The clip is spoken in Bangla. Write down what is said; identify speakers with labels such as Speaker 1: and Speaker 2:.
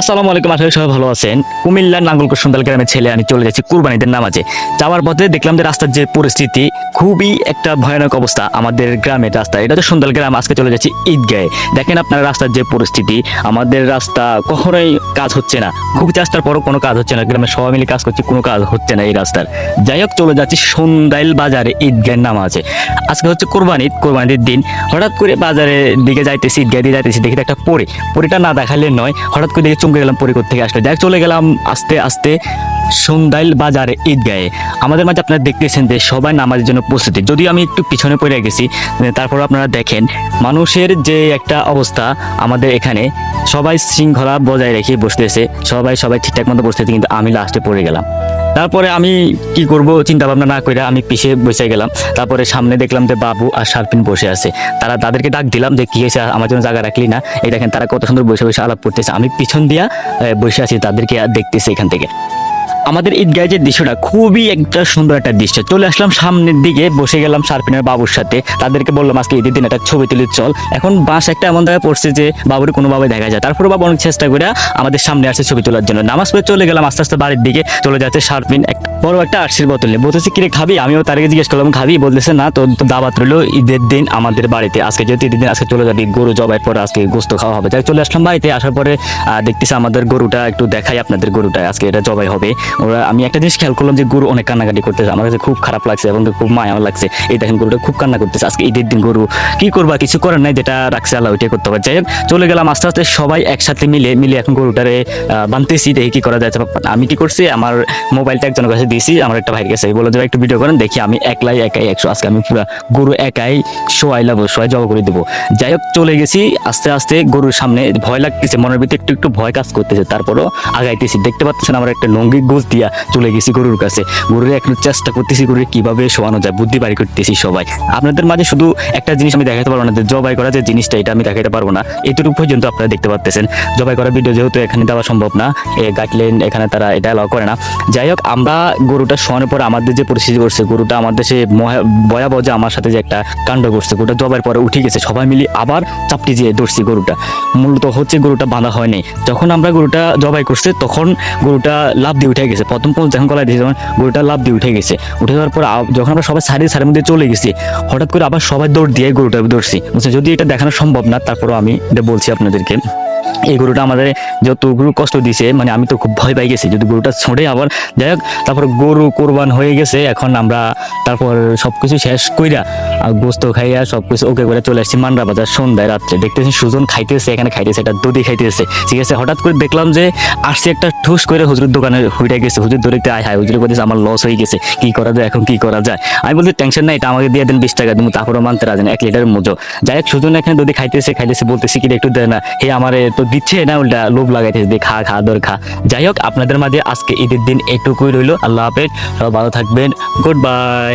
Speaker 1: আসসালামু আলাইকুম, আশা সবাই ভালো আছেন। কুমিল্লার নাঙ্গলকোট সুন্দর গ্রামের ছেলে, আমি চলে যাচ্ছি কুরবানিদের নামাজে। যাওয়ার পথে দেখলাম যে রাস্তার যে পরিস্থিতি খুবই একটা ভয়ানক অবস্থা আমাদের গ্রামের রাস্তা এটা তো সুন্দর গ্রাম, আজকে চলে যাচ্ছি ঈদগাহে। দেখেন আপনার রাস্তার যে পরিস্থিতি, আমাদের রাস্তা কখনোই কাজ হচ্ছে না। খুব চেষ্টার পরও কোনো কাজ হচ্ছে না। গ্রামের সবাই মিলে কাজ করছে, কোনো কাজ হচ্ছে না এই রাস্তার। যাই হোক, চলে যাচ্ছি সন্ধ্যাইল বাজারে, ঈদগাহের আছে। আজকে হচ্ছে কোরবানি ঈদ, কোরবানির দিন। হঠাৎ করে বাজারের দিকে যাইতেছি, ঈদগাহ দিয়ে যাইতেছি, দেখি একটা পরে। পরিটা না দেখালে নয়, হঠাৎ করে দেখে চমকে গেলাম পরিকর থেকে আসলে। যাই চলে গেলাম আস্তে আস্তে সন্ধ্যাইল বাজারে ঈদগাহে। আমাদের মাঝে আপনারা দেখতেছেন যে সবাই নামাজের জন্য প্রস্তুতি। যদিও আমি একটু পিছনে পড়ে গেছি তারপর আপনারা দেখেন, মানুষের যে একটা অবস্থা আমাদের এখানে, সবাই শৃঙ্খলা বজায় রেখে বসতেছে, সবাই সবাই ঠিকঠাক মতো বসতেছে, কিন্তু আমি লাস্টে পড়ে গেলাম। তারপরে আমি কি করব চিন্তা ভাবনা না করে আমি পিছিয়ে বসে গেলাম। তারপরে সামনে দেখলাম যে বাবু আর শার্পিন বসে আছে। তারা তাদেরকে ডাক দিলাম যে, কি হয়েছে? আমার জন্য জায়গা রাখলি না? এই দেখেন তারা কত সুন্দর বসে বসে আলাপ করতেছে। আমি পিছন দিয়া বসে আছি, তাদেরকে দেখতেছি এখান থেকে। আমাদের ঈদগাহের যে দৃশ্যটা খুবই একটা সুন্দর একটা দৃশ্য। চলে আসলাম সামনের দিকে, বসে গেলাম শার্পিনের বাবুর সাথে। তাদেরকে বললাম, আজকে ঈদের দিন একটা ছবি তুলি চল। এখন বাস একটা এমন জায়গায় পড়ছে যে বাবুর কোনোভাবে দেখা যায় তারপরে বাবু অনেক চেষ্টা করে আমাদের সামনে আসছে ছবি তোলার জন্য। নামাজ পড়ে চলে গেলাম আস্তে আস্তে বাড়ির দিকে। চলে যাচ্ছে শার্পিন একটা বড় একটা আরসির বোতল। বলতেছে কিরে খাবি? আমিও তারকে জিজ্ঞেস করলাম, খাবি? বলতেছে, না তো দাবাত রইল ঈদের দিন আমাদের বাড়িতে। আজকে যেহেতু ঈদের দিন, আজকে চলে যাবি, গরু জবাই পরে আজকে গোস্ত খাওয়া হবে। তাই চলে আসলাম বাড়িতে। আসার পরে দেখতেছি আমাদের গরুটা, একটু দেখাই আপনাদের গরুটা আজকে এটা জবাই হবে। ওরা, আমি একটা জিনিস খেয়াল করলাম যে গরু অনেক কান্নাকাটি করতেছে। আমার কাছে খুব খারাপ লাগছে এবং খুব মায়া লাগছে। এই দেখেন গরুটা খুব কান্না করতেছে। আজকে ঈদের দিন গরু কি করবা কিছু করার নাই, যেটা রাখছে আল্লাহ, ওইটাই করতে হোক, চলে গেলাম আস্তে আস্তে সবাই একসাথে মিলে মিলে এখন গরুটারে বানতেছি, দেখি কি করা যায়। আমি কি করছি, আমার মোবাইলটা একজনের কাছে দিয়েছি আমার একটা ভাইয়ের কাছে। বলে দেবো একটু ভিডিও করেন, দেখি আমি একলাই, একাই একশো। আজকে আমি পুরো গরু একাই শোয়াইলাম, শোয়াই জবা করে দেবো। যাই হোক, চলে গেছি আস্তে আস্তে গরুর সামনে। ভয় লাগতেছে, মনের ভিতরে একটু একটু ভয় কাজ করতেছে। তারপরও আগাইতেছি। দেখতে পাচ্ছেন আমার একটা লঙ্গি গোছ দিয়া চলে গেছি গরুর কাছে। গরুর একটু চেষ্টা করতেছি গরুর কীভাবে শোয়ানো যায়, বুদ্ধি বাড়ি করতেছি সবাই। আপনাদের মাঝে শুধু একটা জিনিস আমি দেখাতে পারব না, যে জবাই করা যে জিনিসটা, এটা আমি দেখাতে পারব না। এটুকু পর্যন্ত আপনারা দেখতে পাচ্ছেন জবাই করা ভিডিও যেহেতু এখানে দেওয়া সম্ভব না গাইডলাইন এখানে তারা এটা অ্যালাউ করে না। যাই হোক, আমরা গরুটা শোয়ানোর পর আমাদের যে পরিস্থিতি করছে, গরুটা আমাদের সে ভয়াবহ যে আমার সাথে যে একটা কাণ্ড করছে, গরুটা জবাইয়ের পরে উঠে গেছে। সবাই মিলে আবার চাপটি দিয়ে ধরছি গরুটা। মূলত হচ্ছে গরুটা বাঁধা হয়নি। যখন আমরা গরুটা জবাই করছে, তখন গরুটা লাভ দিয়ে উঠে গেছে। প্রথম প্রথম যখন গলায় দিয়েছে তখন গরুটা লাভ দিয়ে উঠে গেছে। উঠে যাওয়ার পর যখন আমরা সবাই সারি সারের মধ্যে চলে গেছি, হঠাৎ করে আবার সবাই দৌড় দিয়ে গরুটা ধরছি বুঝছেন যদি এটা দেখানো সম্ভব না, তারপরও আমি এটা বলছি আপনাদেরকে। এই গরুটা আমাদের যত গরু কষ্ট দিছে মানে আমি তো খুব ভয় পাই গেছি। যদি গরুটা ছোঁড়ে আবার যাই হোক, তারপর গরু কোরবান হয়ে গেছে, এখন আমরা তারপর সবকিছু শেষ কইরা গোস্ত খাইয়া সবকিছু ওকে করে চলে আসছি মান্ডা বাজার সন্ধ্যায় রাত্রে। দেখতেছি সুজন খাইতেছে, এখানে খাইতেছে, এটা দধি খাইতেছে। ঠিক আছে, হঠাৎ করে দেখলাম যে আসছে একটা ঠুস করে হুজুর দোকানে হইটা গেছে। হুজুর ধরে আয়, হায় হুজুর বলতেছে আমার লস হয়ে গেছে, কি করা যায়, এখন কি করা যায়? আমি বলতে টেনশন নাই, এটা আমাকে দিয়ে দেন, বিশ টাকা তুমি তারপরও মানতে রাজেন এক লিটার মজো। যাই হোক, সুজন এখানে দধি খাইতেছে খাইতেছে, বলতেছি, কি একটু দেয় না, হে আমারে তো দিচ্ছে না, উল্টা লোভ লাগাইতেছে, দে, খা খা দর খা। যাই হোক, আপনাদের মাঝে আজকে ঈদের দিন এটুকুই রইল। আল্লাহ হাফেজ, সবাই ভালো থাকবেন, গুড বাই।